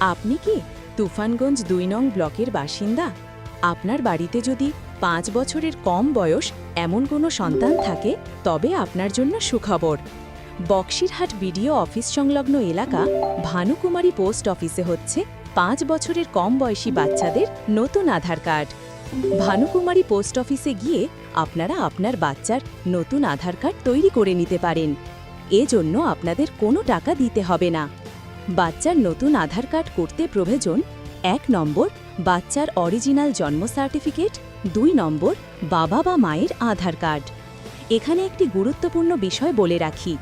আপনি কি তুফানগঞ্জ দুই নং ব্লকের বাসিন্দা? আপনার বাড়িতে যদি পাঁচ বছরের কম বয়স এমন কোনো সন্তান থাকে, তবে আপনার জন্য সুখবর। বক্সিরহাট বিডিও অফিস সংলগ্ন এলাকা ভানুকুমারী পোস্ট অফিসে হচ্ছে পাঁচ বছরের কম বয়সী বাচ্চাদের নতুন আধার কার্ড। ভানুকুমারী পোস্ট অফিসে গিয়ে আপনারা আপনার বাচ্চার নতুন আধার কার্ড তৈরি করে নিতে পারেন। এজন্য আপনাদের কোনো টাকা দিতে হবে না। বাচ্চার নতুন আধার কার্ড করতে প্রয়োজন এক নম্বর বাচ্চার অরিজিনাল জন্ম সার্টিফিকেট, দুই নম্বর বাবা বা মায়ের আধার কার্ড। এখানে একটি গুরুত্বপূর্ণ বিষয় বলে রাখি।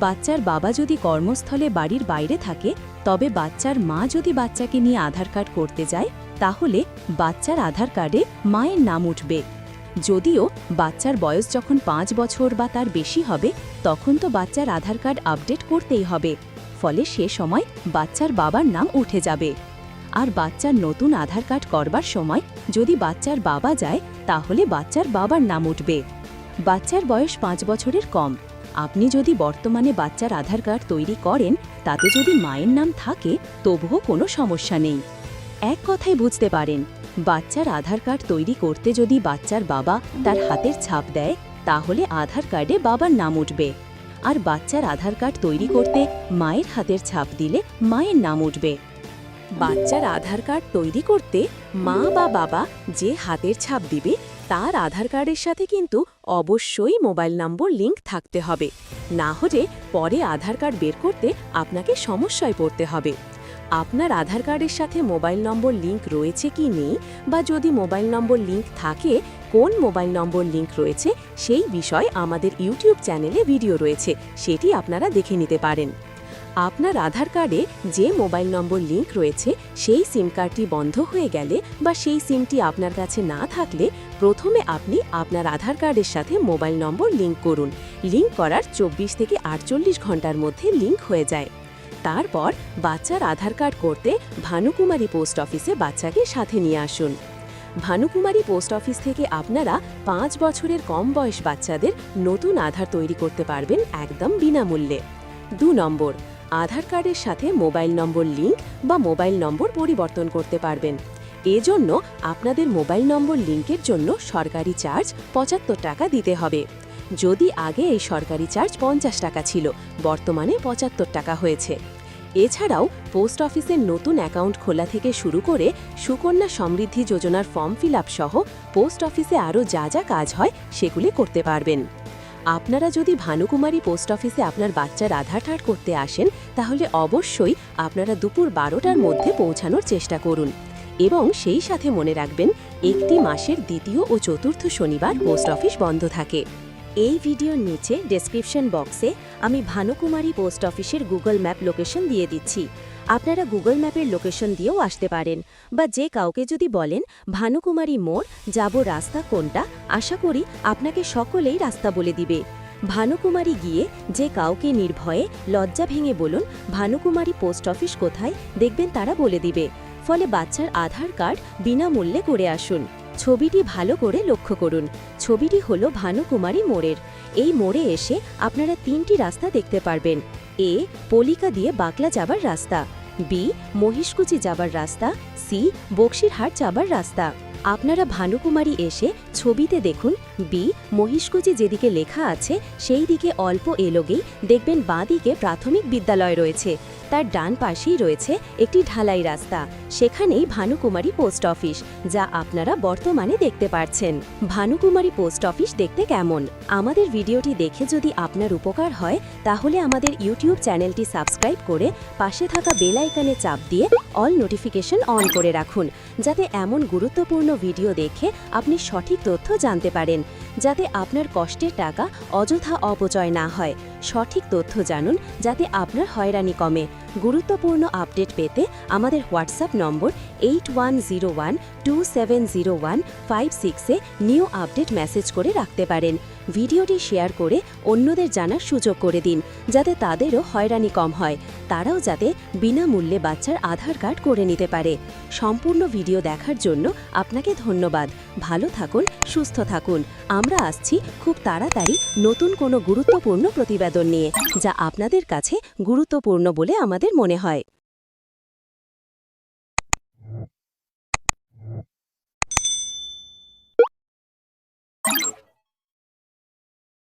বাচ্চার বাবা যদি কর্মস্থলে বাড়ির বাইরে থাকে, তবে বাচ্চার মা যদি বাচ্চাকে নিয়ে আধার কার্ড করতে যায়, তাহলে বাচ্চার আধার কার্ডে মায়ের নাম উঠবে। যদিও বাচ্চার বয়স যখন পাঁচ বছর বা তার বেশি হবে, তখন তো বাচ্চার আধার কার্ড আপডেট করতেই হবে। ফলে সে সময় বাচ্চার বাবার নাম উঠে যাবে। আর বাচ্চার নতুন আধার কার্ড করবার সময় যদি বাচ্চার বাবা যায়, তাহলে বাচ্চার বাবার নাম উঠবে। বাচ্চার বয়স পাঁচ বছরের কম। আপনি যদি বর্তমানে বাচ্চার আধার কার্ড তৈরি করেন, তাতে যদি মায়ের নাম থাকে, তবুও কোনো সমস্যা নেই। এক কথায় বুঝতে পারেন, বাচ্চার আধার কার্ড তৈরি করতে যদি বাচ্চার বাবা তার হাতের ছাপ দেয়, তাহলে আধার কার্ডে বাবার নাম উঠবে। আর বাচ্চার আধার কার্ড তৈরি করতে মায়ের হাতের ছাপ দিলে মায়ের নাম উঠবে। বাচ্চার আধার কার্ড তৈরি করতে মা বা বাবা যে হাতের ছাপ দিবে, তার আধার কার্ডের সাথে কিন্তু অবশ্যই মোবাইল নম্বর লিংক থাকতে হবে। না হলে পরে আধার কার্ড বের করতে আপনাকে সমস্যায় পড়তে হবে। আপনার আধার কার্ডের সাথে মোবাইল নম্বর লিংক রয়েছে কি নেই বা যদি মোবাইল নম্বর লিংক থাকে কোন মোবাইল নম্বর লিংক রয়েছে সেই বিষয় আমাদের ইউটিউব চ্যানেলে ভিডিও রয়েছে, সেটি আপনারা দেখে নিতে পারেন। আপনার আধার কার্ডে যে মোবাইল নম্বর লিংক রয়েছে, সেই সিম কার্ডটি বন্ধ হয়ে গেলে বা সেই সিমটি আপনার কাছে না থাকলে প্রথমে আপনি আপনার আধার কার্ডের সাথে মোবাইল নম্বর লিংক করুন। লিংক করার চব্বিশ থেকে আটচল্লিশ ঘণ্টার মধ্যে লিংক হয়ে যায়। তারপর বাচ্চার আধার কার্ড করতে ভানুকুমারী পোস্ট অফিসে বাচ্চাকে সাথে নিয়ে আসুন। ভানুকুমারী পোস্ট অফিস থেকে আপনারা পাঁচ বছরের কম বয়স বাচ্চাদের নতুন আধার তৈরি করতে পারবেন একদম বিনামূল্যে। দু নম্বর, আধার কার্ডের সাথে মোবাইল নম্বর লিঙ্ক বা মোবাইল নম্বর পরিবর্তন করতে পারবেন। এজন্য আপনাদের মোবাইল নম্বর লিঙ্কের জন্য সরকারি চার্জ পঁচাত্তর টাকা দিতে হবে। যদি আগে এই সরকারি চার্জ পঞ্চাশ টাকা ছিল, বর্তমানে পঁচাত্তর টাকা হয়েছে। এছাড়াও পোস্ট অফিসের নতুন অ্যাকাউন্ট খোলা থেকে শুরু করে সুকন্যা সমৃদ্ধি যোজনার ফর্ম ফিল সহ পোস্ট অফিসে আরও যা যা কাজ হয় সেগুলি করতে পারবেন। আপনারা যদি ভানুকুমারী পোস্ট অফিসে আপনার বাচ্চার আধার কার্ড করতে আসেন, তাহলে অবশ্যই আপনারা দুপুর বারোটার মধ্যে পৌঁছানোর চেষ্টা করুন এবং সেই সাথে মনে রাখবেন, একটি মাসের দ্বিতীয় ও চতুর্থ শনিবার পোস্ট অফিস বন্ধ থাকে। এই ভিডিওর নিচে ডেসক্রিপশন বক্সে আমি ভানুকুমারী পোস্ট অফিসের গুগল ম্যাপ লোকেশন দিয়ে দিচ্ছি। আপনারা গুগল ম্যাপের লোকেশন দিয়েও আসতে পারেন। বা যে কাউকে যদি বলেন, ভানুকুমারী মোড়, যাব রাস্তা কোনটা? আশা করি আপনাকে সকলেই রাস্তা বলে দিবে। ভানুকুমারী গিয়ে যে কাউকে নির্ভয়ে লজ্জা ভেঙে বলুন, ভানুকুমারী পোস্ট অফিস কোথায়? দেখবেন তারা বলে দিবে। ফলে বাচ্চার আধার কার্ড বিনামূল্যে করে আসুন। ছবিটি ভালো করে লক্ষ্য করুন। ছবিটি হলো ভানুকুমারী মোড়ের। এই মোড়ে এসে আপনারা তিনটি রাস্তা দেখতে পারবেন। এ, পলিকা দিয়ে বাকলা যাবার রাস্তা। বি, মহিষকুচি যাবার রাস্তা। সি, বক্সিরহাট যাবার রাস্তা। আপনারা ভানুকুমারী এসে ছবিতে দেখুন, বি, মহিষকুচি যেদিকে লেখা আছে, সেই দিকে অল্প এলোগেই দেখবেন বাঁদিকে প্রাথমিক বিদ্যালয় রয়েছে। তার ডান পাশেই রয়েছে একটি ঢালাই রাস্তা। সেখানেই ভানুকুমারী পোস্ট অফিস, যা আপনারা বর্তমানে দেখতে পাচ্ছেন ভানুকুমারী পোস্ট অফিস দেখতে কেমন? আমাদের ভিডিওটি দেখে যদি আপনার উপকার হয়, তাহলে আমাদের ইউটিউব চ্যানেলটি সাবস্ক্রাইব করে পাশে থাকা বেল আইকনে চাপ দিয়ে অল নোটিফিকেশন অন করে রাখুন, যাতে এমন গুরুত্বপূর্ণ ভিডিও দেখে আপনি সঠিক তথ্য জানতে পারেন। যাতে আপনার কষ্টের টাকা অযথা অপচয় না হয়। সঠিক তথ্য জানুন যাতে আপনার হয়রানি কমে। গুরুত্বপূর্ণ আপডেট পেতে আমাদের WhatsApp number eight one zero one, two seven zero one, five সিক্সে নিউ আপডেট মেসেজ করে রাখতে পারেন। ভিডিওটি শেয়ার করে অন্যদের জানার সুযোগ করে দিন, যাতে তাদেরও হয়রানি কম হয়। তারাও যাতে বিনামূল্যে বাচ্চার আধার কার্ড করে নিতে পারে। সম্পূর্ণ ভিডিও দেখার জন্য আপনাকে ধন্যবাদ। ভালো থাকুন, সুস্থ থাকুন। আমরা আসছি খুব তাড়াতাড়ি নতুন কোনো গুরুত্বপূর্ণ প্রতিবেদন নিয়ে, যা আপনাদের কাছে গুরুত্বপূর্ণ বলে আমাদের মনে হয়।